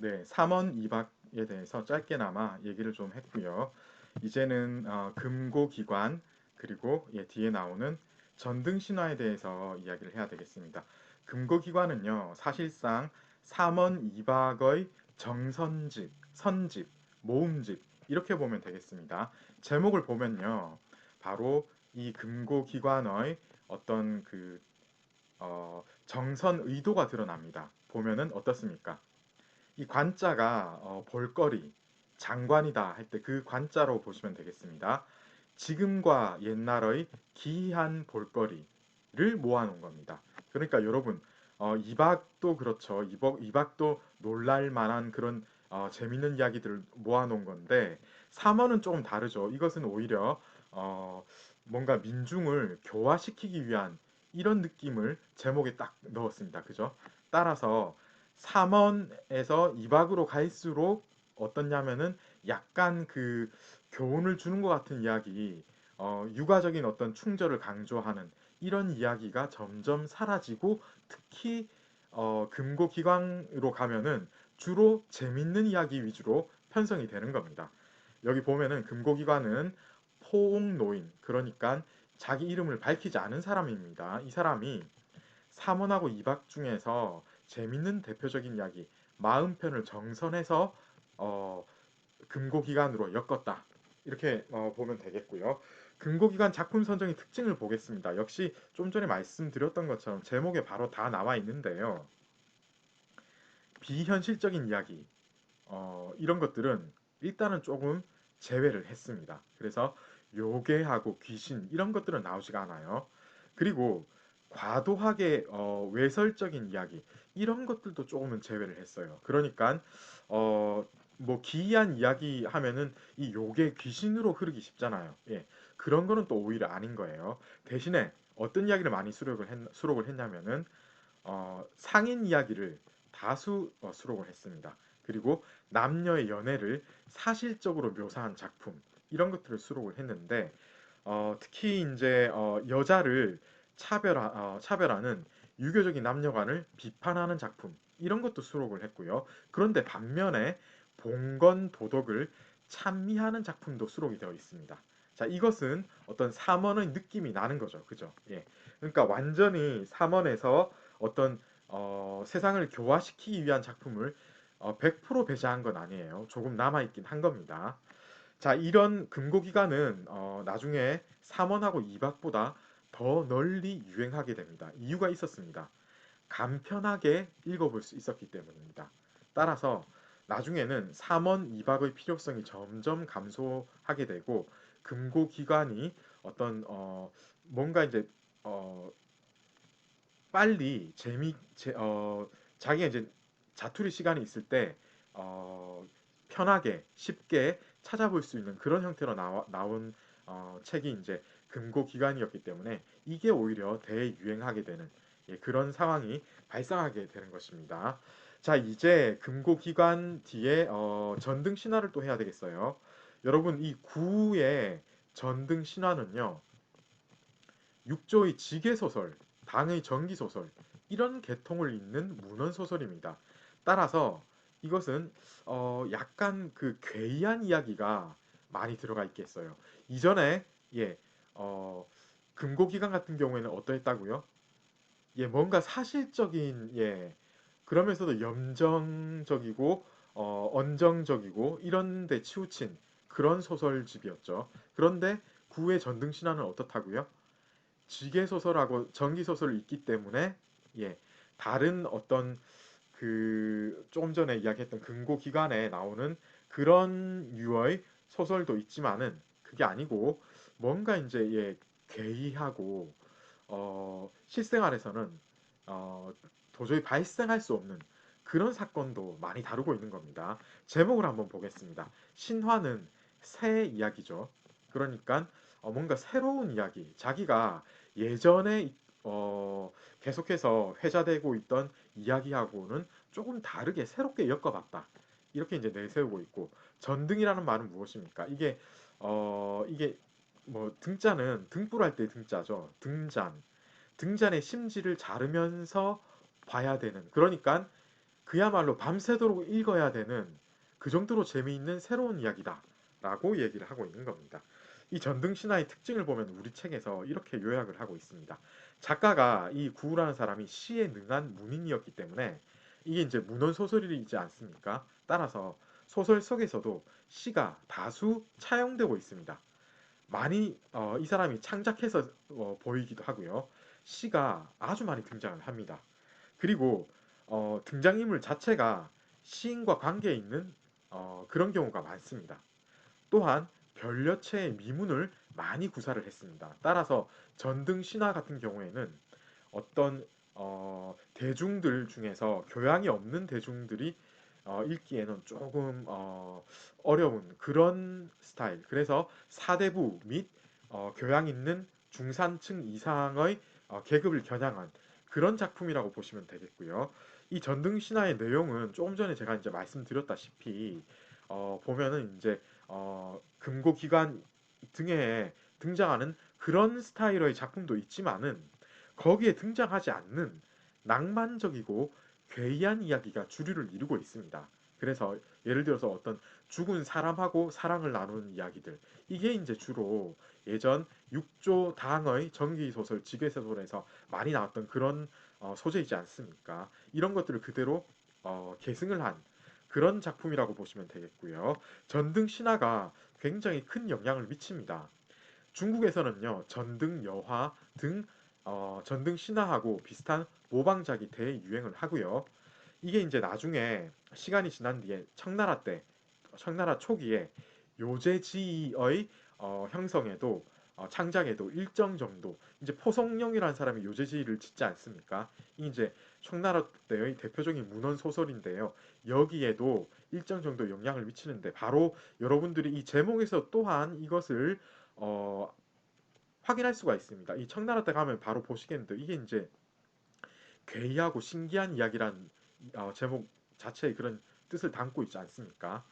네, 3원 2박에 대해서 짧게나마 얘기를 좀 했고요. 이제는 어, 금고기관 그리고 예, 뒤에 나오는 전등 신화에 대해서 이야기를 해야 되겠습니다. 금고기관은요, 사실상 3원 2박의 정선집, 선집, 모음집 이렇게 보면 되겠습니다. 제목을 보면요, 바로 이 금고기관의 어떤 그 어, 정선 의도가 드러납니다. 보면은 어떻습니까? 이 관자가 어, 볼거리, 장관이다 할 때 그 관자로 보시면 되겠습니다. 지금과 옛날의 기이한 볼거리를 모아놓은 겁니다. 그러니까 여러분 어, 이박도 그렇죠. 이박, 이박도 놀랄 만한 그런 어, 재밌는 이야기들을 모아놓은 건데 3원은 조금 다르죠. 이것은 오히려 어, 뭔가 민중을 교화시키기 위한 이런 느낌을 제목에 딱 넣었습니다. 그죠? 따라서 3원에서 2박으로 갈수록 어떻냐면은 약간 그 교훈을 주는 것 같은 이야기, 어, 육아적인 어떤 충절을 강조하는 이런 이야기가 점점 사라지고 특히 어, 금고기관으로 가면은 주로 재밌는 이야기 위주로 편성이 되는 겁니다. 여기 보면은 금고 기관은 포옹노인, 그러니까 자기 이름을 밝히지 않은 사람입니다. 이 사람이 3원하고 2박 중에서 재밌는 대표적인 이야기, 마음편을 정선해서 어, 금고기관으로 엮었다. 이렇게 어, 보면 되겠고요. 금고기관 작품 선정의 특징을 보겠습니다. 역시 좀 전에 말씀드렸던 것처럼 제목에 바로 다 나와 있는데요. 비현실적인 이야기 어, 이런 것들은 일단은 조금 제외를 했습니다. 그래서 요괴하고 귀신 이런 것들은 나오지가 않아요. 그리고 과도하게 어, 외설적인 이야기 이런 것들도 조금은 제외를 했어요. 그러니까 어, 뭐 기이한 이야기 하면은 이 요괴 귀신으로 흐르기 쉽잖아요. 예. 그런 거는 또 오히려 아닌 거예요. 대신에 어떤 이야기를 많이 수록을, 했, 수록을 했냐면은 어, 상인 이야기를 다수 어, 수록을 했습니다. 그리고 남녀의 연애를 사실적으로 묘사한 작품 이런 것들을 수록을 했는데 어, 특히 이제 어, 여자를 차별하, 어, 차별하는 유교적인 남녀관을 비판하는 작품 이런 것도 수록을 했고요. 그런데 반면에 봉건 도덕을 찬미하는 작품도 수록이 되어 있습니다. 자, 이것은 어떤 삼원의 느낌이 나는 거죠. 그죠? 예. 그러니까 완전히 삼원에서 어떤 어, 세상을 교화시키기 위한 작품을 어, 100% 배제한 건 아니에요. 조금 남아있긴 한 겁니다. 자, 이런 금고기관은 어, 나중에 3원하고 2박보다 더 널리 유행하게 됩니다. 이유가 있었습니다. 간편하게 읽어볼 수 있었기 때문입니다. 따라서 나중에는 3원 2박의 필요성이 점점 감소하게 되고 금고기관이 어떤 어, 뭔가 이제 어, 빨리 재미 제, 어, 자기가 이제 자투리 시간이 있을 때 어, 편하게 쉽게 찾아볼 수 있는 그런 형태로 나와, 나온 어, 책이 이제 금고 기간이었기 때문에 이게 오히려 대유행하게 되는 예, 그런 상황이 발생하게 되는 것입니다. 자 이제 금고 기간 뒤에 어, 전등 신화를 또 해야 되겠어요. 여러분 이 구의 전등 신화는요. 육조의 지계 소설, 당의 전기 소설 이런 계통을 잇는 문헌 소설입니다. 따라서 이것은 어 약간 그 괴이한 이야기가 많이 들어가 있겠어요. 이전에 예, 어 금고기관 같은 경우에는 어떠했다고요? 예, 뭔가 사실적인 예, 그러면서도 염정적이고 어, 언정적이고 이런 데 치우친 그런 소설집이었죠. 그런데 구의 전등 신화는 어떻다고요? 지계 소설하고 전기 소설을 읽기 때문에 예, 다른 어떤 그 조금 전에 이야기했던 금고 기간에 나오는 그런 유의 소설도 있지만은 그게 아니고 뭔가 이제 예 괴이하고 어 실생활에서는 어 도저히 발생할 수 없는 그런 사건도 많이 다루고 있는 겁니다. 제목을 한번 보겠습니다. 신화는 새 이야기죠. 그러니까 어 뭔가 새로운 이야기, 자기가 예전에 어, 계속해서 회자되고 있던 이야기하고는 조금 다르게 새롭게 엮어봤다. 이렇게 이제 내세우고 있고 전등이라는 말은 무엇입니까? 이게 어 이게 뭐 등자는 등불할 때 등자죠. 등잔. 등잔의 심지를 자르면서 봐야 되는. 그러니까 그야말로 밤새도록 읽어야 되는 그 정도로 재미있는 새로운 이야기다라고 얘기를 하고 있는 겁니다. 이 전등 신화의 특징을 보면 우리 책에서 이렇게 요약을 하고 있습니다. 작가가 이 구우라는 사람이 시에 능한 문인이었기 때문에 이게 이제 문헌 소설이지 않습니까? 따라서 소설 속에서도 시가 다수 차용되고 있습니다. 많이 어, 이 사람이 창작해서 어, 보이기도 하고요. 시가 아주 많이 등장을 합니다. 그리고 어, 등장인물 자체가 시인과 관계 있는 어, 그런 경우가 많습니다. 또한 별여체의 미문을 많이 구사를 했습니다. 따라서 전등 신화 같은 경우에는 어떤 어, 대중들 중에서 교양이 없는 대중들이 어, 읽기에는 조금 어, 어려운 그런 스타일. 그래서 사대부 및 어, 교양 있는 중산층 이상의 어, 계급을 겨냥한 그런 작품이라고 보시면 되겠고요. 이 전등 신화의 내용은 조금 전에 제가 이제 말씀드렸다시피 어, 보면은 이제 어, 금고기관 등에 등장하는 그런 스타일의 작품도 있지만은 거기에 등장하지 않는 낭만적이고 괴이한 이야기가 주류를 이루고 있습니다. 그래서 예를 들어서 어떤 죽은 사람하고 사랑을 나누는 이야기들 이게 이제 주로 예전 육조 당의 전기 소설, 지괴 소설에서 많이 나왔던 그런 어, 소재이지 않습니까? 이런 것들을 그대로 어, 계승을 한 그런 작품이라고 보시면 되겠고요. 전등 신화가 굉장히 큰 영향을 미칩니다. 중국에서는요, 전등 여화 등 어, 전등 신화하고 비슷한 모방작이 대유행을 하고요. 이게 이제 나중에 시간이 지난 뒤에 청나라 때, 청나라 초기에 요제지의 어, 형성에도 어, 창작에도 일정 정도 이제 포성령이라는 사람이 요제지를 짓지 않습니까? 이 이제 청나라 때의 대표적인 문헌 소설인데요. 여기에도 일정 정도 영향을 미치는데 바로 여러분들이 이 제목에서 또한 이것을 어, 확인할 수가 있습니다. 이 청나라 때 가면 바로 보시겠는데 이게 이제 괴이하고 신기한 이야기란 어, 제목 자체의 그런 뜻을 담고 있지 않습니까?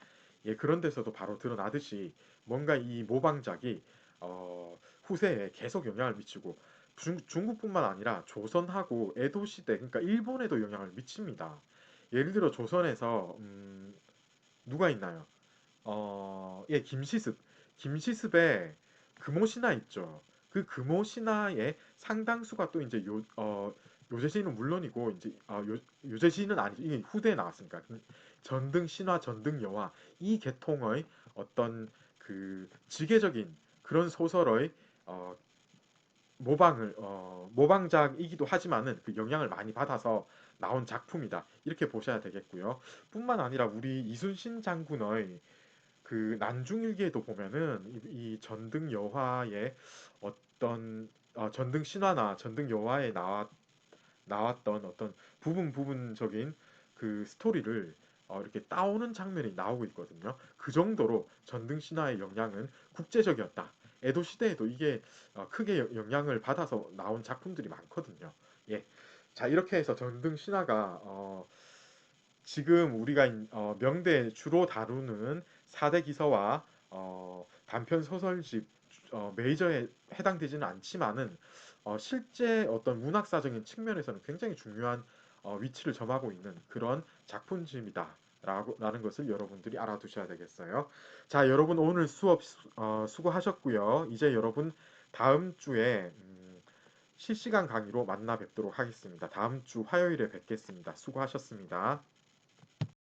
예, 그런 데서도 바로 드러나듯이 뭔가 이 모방작이 어, 후세에 계속 영향을 미치고 중, 중국뿐만 아니라 조선하고 에도 시대 그러니까 일본에도 영향을 미칩니다. 예를 들어 조선에서 음, 누가 있나요? 어, 예, 김시습. 김시습의 금오신화 있죠. 그 금오신화의 상당수가 또 이제 요, 어, 요제시는 물론이고 이제 아, 요, 요제시는 아니죠. 이게 후대에 나왔으니까 전등 신화, 전등 여화 이 계통의 어떤 그 지계적인 그런 소설의 어, 모방을 어, 모방작이기도 하지만은 그 영향을 많이 받아서 나온 작품이다 이렇게 보셔야 되겠고요. 뿐만 아니라 우리 이순신 장군의 그 난중일기에도 보면은 이, 이 전등 여화의 어떤 어, 전등 신화나 전등 여화에 나왔 나왔던 어떤 부분 부분적인 그 스토리를 어, 이렇게 따오는 장면이 나오고 있거든요. 그 정도로 전등 신화의 영향은 국제적이었다. 에도 시대에도 이게 어, 크게 영향을 받아서 나온 작품들이 많거든요. 예. 자, 이렇게 해서 전등 신화가 어, 지금 우리가 어, 명대 주로 다루는 4대 기서와 어, 단편 소설집 어, 메이저에 해당되지는 않지만은 어, 실제 어떤 문학사적인 측면에서는 굉장히 중요한 어, 위치를 점하고 있는 그런 작품집이다. 라고, 라는 것을 여러분들이 알아두셔야 되겠어요. 자, 여러분 오늘 수업 어, 수고하셨고요. 이제 여러분 다음 주에 음, 실시간 강의로 만나 뵙도록 하겠습니다. 다음 주 화요일에 뵙겠습니다. 수고하셨습니다.